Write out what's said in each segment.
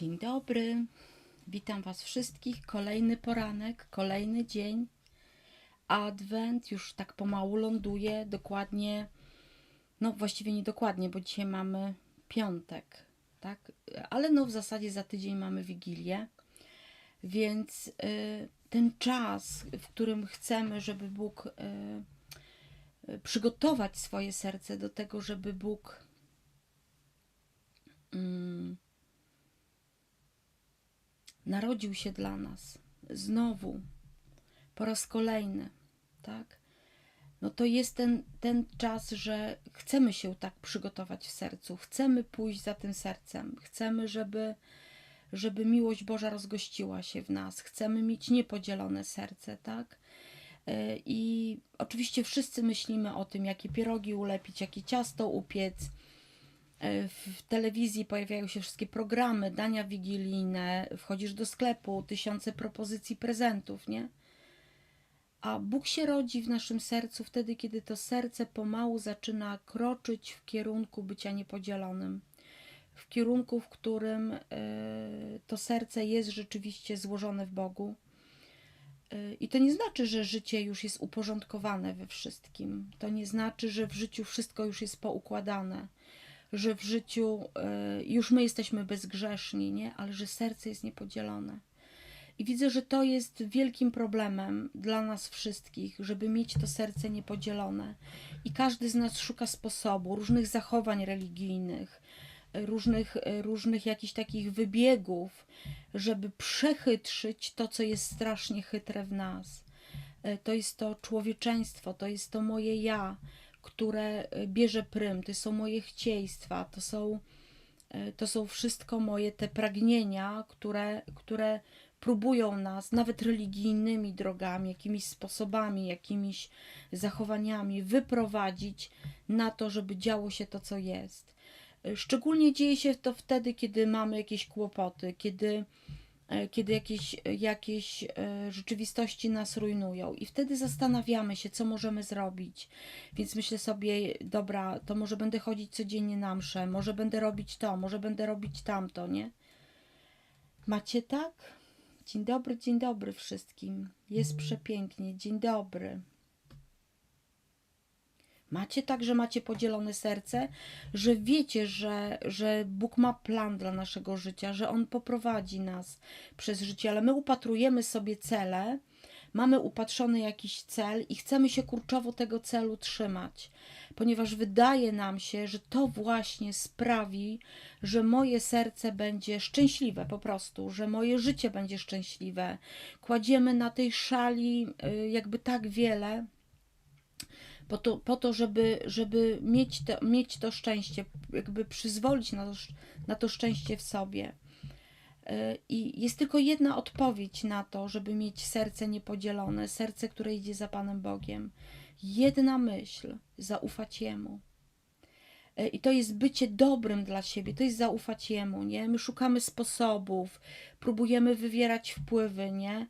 Dzień dobry. Witam Was wszystkich. Kolejny poranek, kolejny dzień. Adwent już tak pomału ląduje. Dokładnie, no właściwie nie dokładnie, bo dzisiaj mamy piątek, tak? Ale no w zasadzie za tydzień mamy Wigilię. Więc y, ten czas, w którym chcemy, żeby Bóg y, y, przygotować swoje serce do tego, żeby Bóg mm, narodził się dla nas znowu, po raz kolejny, tak? No to jest ten, ten czas, że chcemy się tak przygotować w sercu, chcemy pójść za tym sercem, chcemy, żeby, żeby miłość Boża rozgościła się w nas, chcemy mieć niepodzielone serce, tak? E, I oczywiście wszyscy myślimy o tym, jakie pierogi ulepić, jakie ciasto upiec, w telewizji pojawiają się wszystkie programy, dania wigilijne, wchodzisz do sklepu, tysiące propozycji prezentów, nie? A Bóg się rodzi w naszym sercu wtedy, kiedy to serce pomału zaczyna kroczyć w kierunku bycia niepodzielonym. W kierunku, w którym y, to serce jest rzeczywiście złożone w Bogu. Y, I to nie znaczy, że życie już jest uporządkowane we wszystkim. To nie znaczy, że w życiu wszystko już jest poukładane że w życiu y, już my jesteśmy bezgrzeszni, nie? ale że serce jest niepodzielone. I widzę, że to jest wielkim problemem dla nas wszystkich, żeby mieć to serce niepodzielone. I każdy z nas szuka sposobu, różnych zachowań religijnych, różnych, różnych jakichś takich wybiegów, żeby przechytrzyć to, co jest strasznie chytre w nas. Y, to jest to człowieczeństwo, to jest to moje ja, które e, bierze prym, to są moje chcieństwa, to są, e, to są wszystko moje te pragnienia, które, które próbują nas nawet religijnymi drogami, jakimiś sposobami, jakimiś zachowaniami wyprowadzić na to, żeby działo się to, co jest. E, szczególnie dzieje się to wtedy, kiedy mamy jakieś kłopoty, kiedy kiedy jakieś, jakieś e, rzeczywistości nas rujnują. I wtedy zastanawiamy się, co możemy zrobić. Więc myślę sobie, dobra, to może będę chodzić codziennie na mszę, może będę robić to, może będę robić tamto, nie? Macie tak? Dzień dobry, dzień dobry wszystkim. Jest przepięknie. Dzień dobry. Macie tak, że macie podzielone serce, że wiecie, że, że Bóg ma plan dla naszego życia, że On poprowadzi nas przez życie, ale my upatrujemy sobie cele, mamy upatrzony jakiś cel i chcemy się kurczowo tego celu trzymać, ponieważ wydaje nam się, że to właśnie sprawi, że moje serce będzie szczęśliwe po prostu, że moje życie będzie szczęśliwe. Kładziemy na tej szali y, jakby tak wiele po to, po to żeby, żeby mieć, to, mieć to szczęście, jakby przyzwolić na to, na to szczęście w sobie. E, I jest tylko jedna odpowiedź na to, żeby mieć serce niepodzielone, serce, które idzie za Panem Bogiem. Jedna myśl zaufać Jemu. E, I to jest bycie dobrym dla siebie, to jest zaufać Jemu, nie? My szukamy sposobów, próbujemy wywierać wpływy, nie?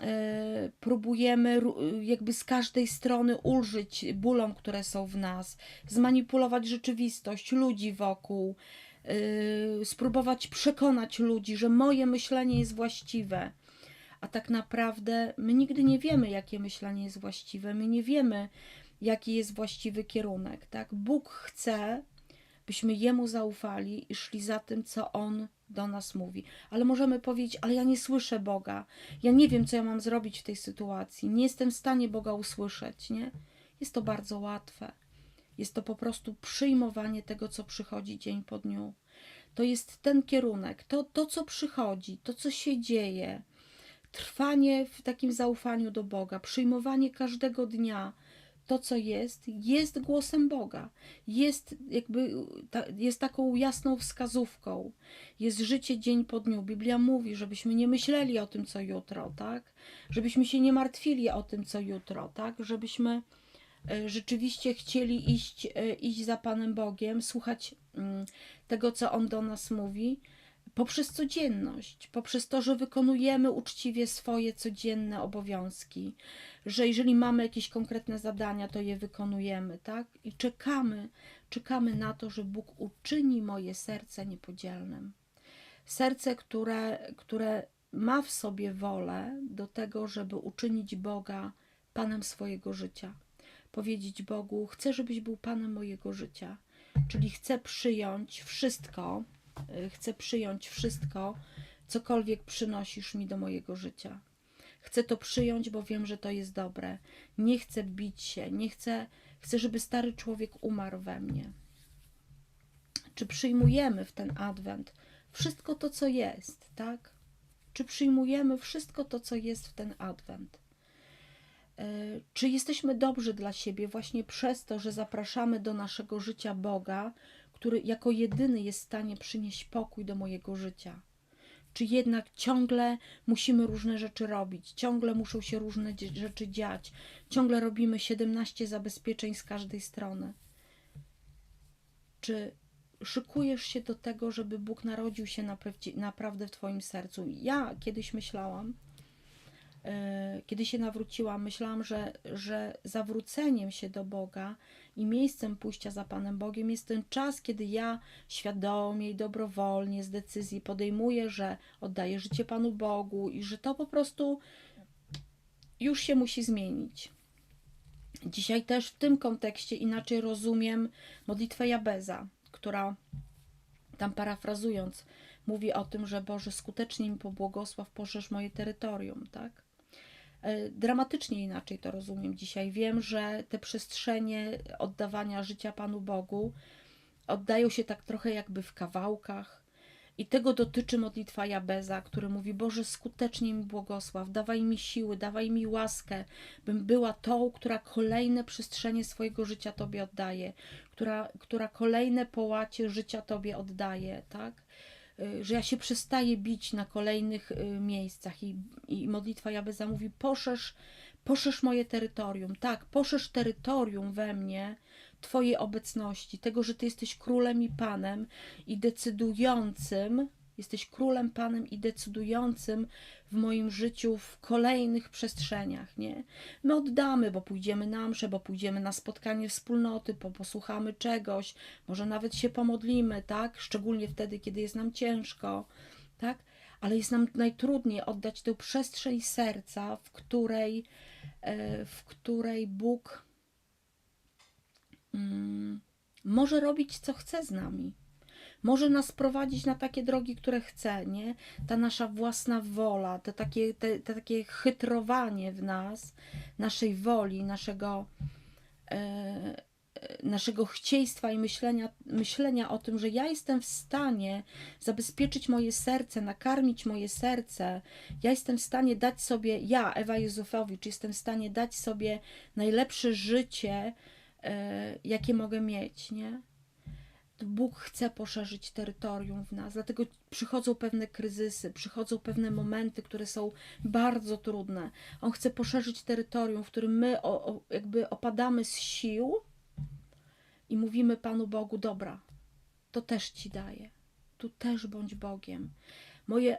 E, próbujemy jakby z każdej strony ulżyć bólom, które są w nas, zmanipulować rzeczywistość, ludzi wokół, e, spróbować przekonać ludzi, że moje myślenie jest właściwe. A tak naprawdę my nigdy nie wiemy, jakie myślenie jest właściwe, my nie wiemy, jaki jest właściwy kierunek. Tak? Bóg chce, byśmy Jemu zaufali i szli za tym, co On do nas mówi. Ale możemy powiedzieć, ale ja nie słyszę Boga. Ja nie wiem, co ja mam zrobić w tej sytuacji. Nie jestem w stanie Boga usłyszeć, nie? Jest to bardzo łatwe. Jest to po prostu przyjmowanie tego, co przychodzi dzień po dniu. To jest ten kierunek, to, to co przychodzi, to, co się dzieje. Trwanie w takim zaufaniu do Boga, przyjmowanie każdego dnia, to, co jest, jest głosem Boga. Jest jakby ta, jest taką jasną wskazówką. Jest życie dzień po dniu. Biblia mówi, żebyśmy nie myśleli o tym, co jutro, tak? Żebyśmy się nie martwili o tym, co jutro, tak? Żebyśmy e, rzeczywiście chcieli iść, e, iść za Panem Bogiem, słuchać mm, tego, co On do nas mówi, poprzez codzienność, poprzez to, że wykonujemy uczciwie swoje codzienne obowiązki, że jeżeli mamy jakieś konkretne zadania, to je wykonujemy, tak? I czekamy, czekamy na to, że Bóg uczyni moje serce niepodzielnym. serce, które, które ma w sobie wolę do tego, żeby uczynić Boga Panem swojego życia. Powiedzieć Bogu: Chcę, żebyś był Panem mojego życia. Czyli chcę przyjąć wszystko, chcę przyjąć wszystko, cokolwiek przynosisz mi do mojego życia. Chcę to przyjąć, bo wiem, że to jest dobre. Nie chcę bić się, nie chcę, chcę, żeby stary człowiek umarł we mnie. Czy przyjmujemy w ten adwent wszystko to, co jest, tak? Czy przyjmujemy wszystko to, co jest w ten adwent? E, Czy jesteśmy dobrzy dla siebie właśnie przez to, że zapraszamy do naszego życia Boga, który jako jedyny jest w stanie przynieść pokój do mojego życia? Czy jednak ciągle musimy różne rzeczy robić, ciągle muszą się różne rzeczy dziać, ciągle robimy 17 zabezpieczeń z każdej strony? Czy szykujesz się do tego, żeby Bóg narodził się naprawdę, w Twoim sercu? Ja kiedyś myślałam, kiedy się nawróciłam, myślałam, że, że zawróceniem się do Boga i miejscem pójścia za Panem Bogiem jest ten czas, kiedy ja świadomie i dobrowolnie z decyzji podejmuję, że oddaję życie Panu Bogu i że to po prostu już się musi zmienić. Dzisiaj też w tym kontekście inaczej rozumiem modlitwę Jabeza, która tam parafrazując mówi o tym, że Boże skutecznie mi pobłogosław, poszerz moje terytorium, tak? E, Dramatycznie inaczej to rozumiem dzisiaj. Wiem, że te przestrzenie oddawania życia Panu Bogu oddają się tak trochę jakby w kawałkach. I tego dotyczy modlitwa Jabeza, który mówi: Boże, skutecznie mi błogosław, dawaj mi siły, dawaj mi łaskę, bym była tą, która kolejne przestrzenie swojego życia Tobie oddaje, która, która kolejne połacie życia Tobie oddaje, tak? Y, Że ja się przestaję bić na kolejnych y, miejscach i, i modlitwa Jabeza mówi: Poszerz, poszerz moje terytorium, tak, poszerz terytorium we mnie, Twojej obecności, tego, że Ty jesteś królem i panem i decydującym, jesteś królem, panem i decydującym w moim życiu w kolejnych przestrzeniach, nie? My oddamy, bo pójdziemy na mszę, bo pójdziemy na spotkanie wspólnoty, bo posłuchamy czegoś, może nawet się pomodlimy, tak? Szczególnie wtedy, kiedy jest nam ciężko, tak? Ale jest nam najtrudniej oddać tę przestrzeń serca, w której, e, w której Bóg mm, może robić, co chce z nami. Może nas prowadzić na takie drogi, które chce, nie? Ta nasza własna wola, to takie, te, te takie chytrowanie w nas, naszej woli, naszego, e, e, naszego chcieństwa i myślenia, myślenia o tym, że ja jestem w stanie zabezpieczyć moje serce, nakarmić moje serce, ja jestem w stanie dać sobie, ja, Ewa Józefowicz, jestem w stanie dać sobie najlepsze życie, e, jakie mogę mieć, nie? Bóg chce poszerzyć terytorium w nas, dlatego przychodzą pewne kryzysy, przychodzą pewne momenty, które są bardzo trudne. On chce poszerzyć terytorium, w którym my o, o, jakby opadamy z sił i mówimy Panu Bogu: Dobra, to też Ci daję, tu też bądź Bogiem. Moje,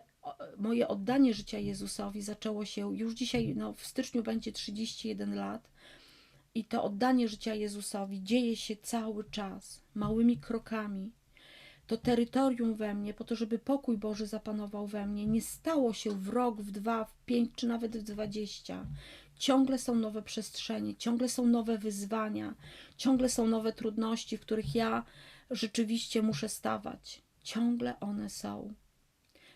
moje oddanie życia Jezusowi zaczęło się już dzisiaj, no, w styczniu będzie 31 lat. I to oddanie życia Jezusowi dzieje się cały czas, małymi krokami. To terytorium we mnie, po to, żeby pokój Boży zapanował we mnie, nie stało się w rok, w dwa, w pięć, czy nawet w dwadzieścia. Ciągle są nowe przestrzenie, ciągle są nowe wyzwania, ciągle są nowe trudności, w których ja rzeczywiście muszę stawać. Ciągle one są.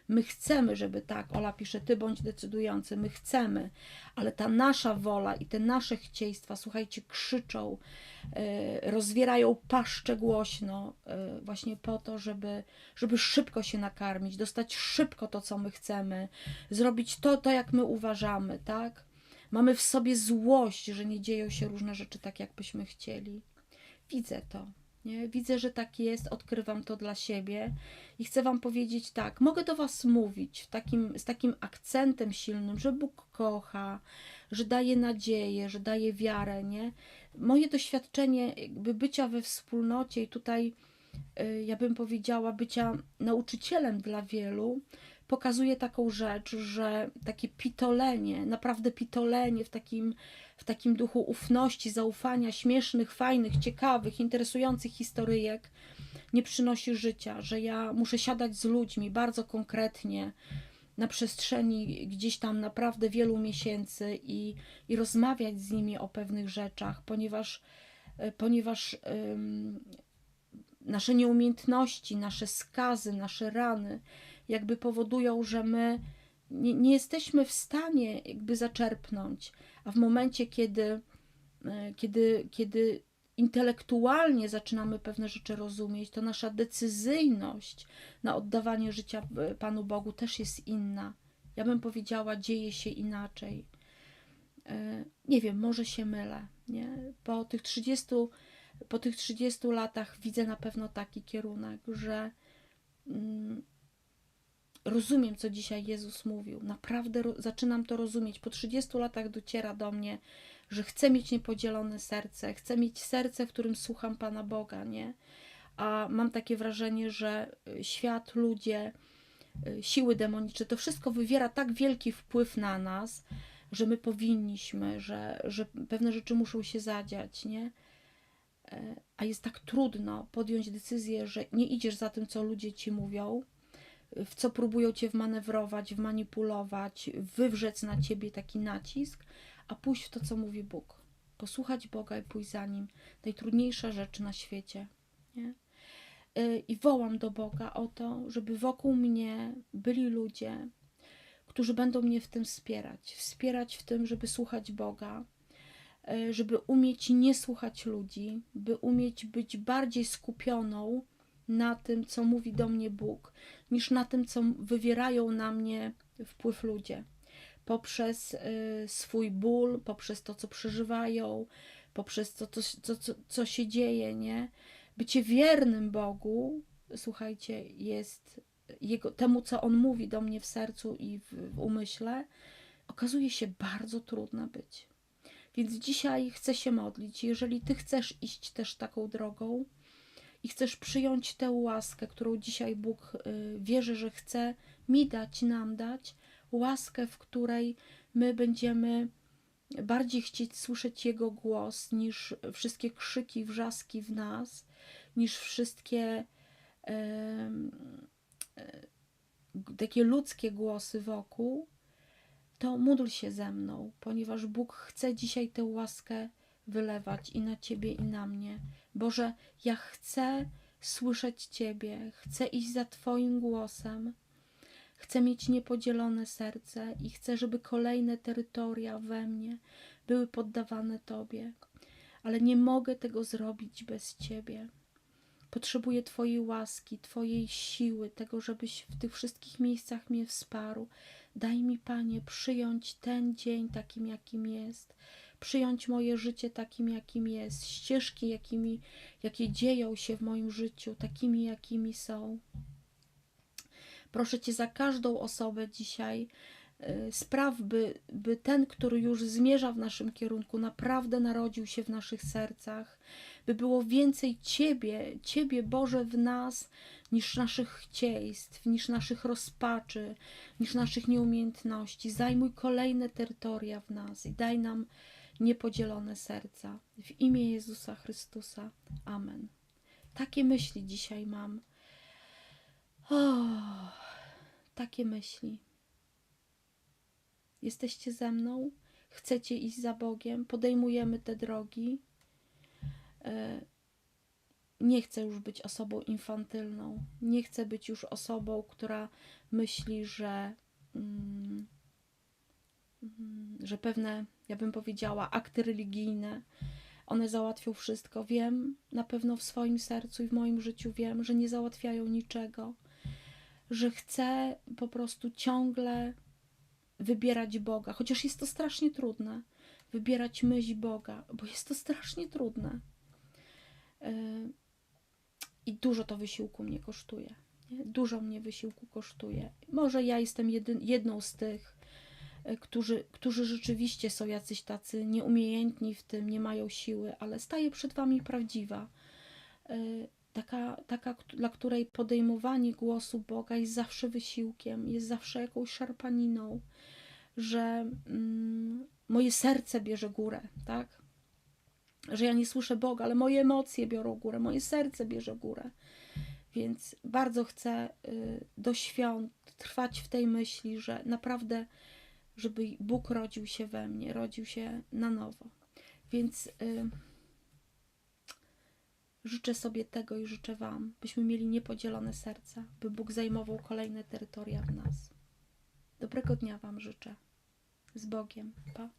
My chcemy, żeby tak, Ola pisze, ty bądź decydujący, my chcemy, ale ta nasza wola i te nasze chcieństwa, słuchajcie, krzyczą, e, rozwierają paszczę głośno, e, właśnie po to, żeby, żeby szybko się nakarmić, dostać szybko to, co my chcemy, zrobić to, to jak my uważamy, tak? Mamy w sobie złość, że nie dzieją się różne rzeczy tak, jak byśmy chcieli. Widzę to. Nie? Widzę, że tak jest, odkrywam to dla siebie i chcę Wam powiedzieć tak, mogę do Was mówić w takim, z takim akcentem silnym, że Bóg kocha, że daje nadzieję, że daje wiarę, nie? Moje doświadczenie jakby bycia we wspólnocie i tutaj, y, ja bym powiedziała, bycia nauczycielem dla wielu, pokazuje taką rzecz, że takie pitolenie, naprawdę pitolenie w takim, w takim duchu ufności, zaufania, śmiesznych, fajnych, ciekawych, interesujących historyjek, nie przynosi życia, że ja muszę siadać z ludźmi bardzo konkretnie na przestrzeni gdzieś tam naprawdę wielu miesięcy i, i rozmawiać z nimi o pewnych rzeczach, ponieważ, e, ponieważ ym, nasze nieumiejętności, nasze skazy, nasze rany jakby powodują, że my nie, nie jesteśmy w stanie jakby zaczerpnąć, a w momencie, kiedy, e, kiedy, kiedy intelektualnie zaczynamy pewne rzeczy rozumieć, to nasza decyzyjność na oddawanie życia e, Panu Bogu też jest inna. Ja bym powiedziała, dzieje się inaczej. E, Nie wiem, może się mylę. Nie? Po, tych 30, po tych 30 latach widzę na pewno taki kierunek, że mm, rozumiem, co dzisiaj Jezus mówił. Naprawdę zaczynam to rozumieć. Po 30 latach dociera do mnie, że chcę mieć niepodzielone serce, chcę mieć serce, w którym słucham Pana Boga, nie? A mam takie wrażenie, że y, świat, ludzie, y, siły demoniczne, to wszystko wywiera tak wielki wpływ na nas, że my powinniśmy, że, że pewne rzeczy muszą się zadziać, nie? E, A jest tak trudno podjąć decyzję, że nie idziesz za tym, co ludzie ci mówią, w co próbują cię wmanewrować, wmanipulować, wywrzec na ciebie taki nacisk, a pójść w to, co mówi Bóg. Posłuchać Boga i pójść za Nim. Najtrudniejsza rzecz na świecie. Nie? Y, I wołam do Boga o to, żeby wokół mnie byli ludzie, którzy będą mnie w tym wspierać. Wspierać w tym, żeby słuchać Boga, y, żeby umieć nie słuchać ludzi, by umieć być bardziej skupioną na tym, co mówi do mnie Bóg, niż na tym, co wywierają na mnie wpływ ludzie. Poprzez y, swój ból, poprzez to, co przeżywają, poprzez to, co, co, co, co się dzieje, nie? Bycie wiernym Bogu, słuchajcie, jest jego, temu, co On mówi do mnie w sercu i w, w umyśle, okazuje się bardzo trudne być. Więc dzisiaj chcę się modlić. Jeżeli Ty chcesz iść też taką drogą, i chcesz przyjąć tę łaskę, którą dzisiaj Bóg y, wierzy, że chce mi dać, nam dać, łaskę, w której my będziemy bardziej chcieć słyszeć Jego głos niż wszystkie krzyki, wrzaski w nas, niż wszystkie e, takie ludzkie głosy wokół, to módl się ze mną, ponieważ Bóg chce dzisiaj tę łaskę wylewać i na Ciebie, i na mnie. Boże, ja chcę słyszeć Ciebie, chcę iść za Twoim głosem, chcę mieć niepodzielone serce i chcę, żeby kolejne terytoria we mnie były poddawane Tobie, ale nie mogę tego zrobić bez Ciebie. Potrzebuję Twojej łaski, Twojej siły, tego, żebyś w tych wszystkich miejscach mnie wsparł. Daj mi, Panie, przyjąć ten dzień takim, jakim jest przyjąć moje życie takim, jakim jest, ścieżki, jakimi, jakie dzieją się w moim życiu, takimi, jakimi są. Proszę Cię za każdą osobę dzisiaj, y, spraw, by, by ten, który już zmierza w naszym kierunku, naprawdę narodził się w naszych sercach, by było więcej Ciebie, Ciebie Boże w nas, niż naszych chcieństw, niż naszych rozpaczy, niż naszych nieumiejętności. Zajmuj kolejne terytoria w nas i daj nam niepodzielone serca. W imię Jezusa Chrystusa. Amen. Takie myśli dzisiaj mam. O, takie myśli. Jesteście ze mną? Chcecie iść za Bogiem? Podejmujemy te drogi. E, nie chcę już być osobą infantylną. Nie chcę być już osobą, która myśli, że. Mm, mm, że pewne, ja bym powiedziała, akty religijne, one załatwią wszystko. Wiem na pewno w swoim sercu i w moim życiu wiem, że nie załatwiają niczego, że chcę po prostu ciągle wybierać Boga, chociaż jest to strasznie trudne. Wybierać myśl Boga, bo jest to strasznie trudne. Yy, I dużo to wysiłku mnie kosztuje. Dużo mnie wysiłku kosztuje. Może ja jestem jedyn, jedną z tych, którzy, którzy rzeczywiście są jacyś tacy nieumiejętni w tym, nie mają siły, ale staje przed Wami prawdziwa. Y, Taka, taka, dla której podejmowanie głosu Boga jest zawsze wysiłkiem, jest zawsze jakąś szarpaniną, że mm, moje serce bierze górę, tak? Że ja nie słyszę Boga, ale moje emocje biorą górę, moje serce bierze górę. Więc bardzo chcę y, do świąt trwać w tej myśli, że naprawdę, żeby Bóg rodził się we mnie, rodził się na nowo. Więc y, życzę sobie tego i życzę Wam, byśmy mieli niepodzielone serca, by Bóg zajmował kolejne terytoria w nas. Dobrego dnia Wam życzę. Z Bogiem. Pa.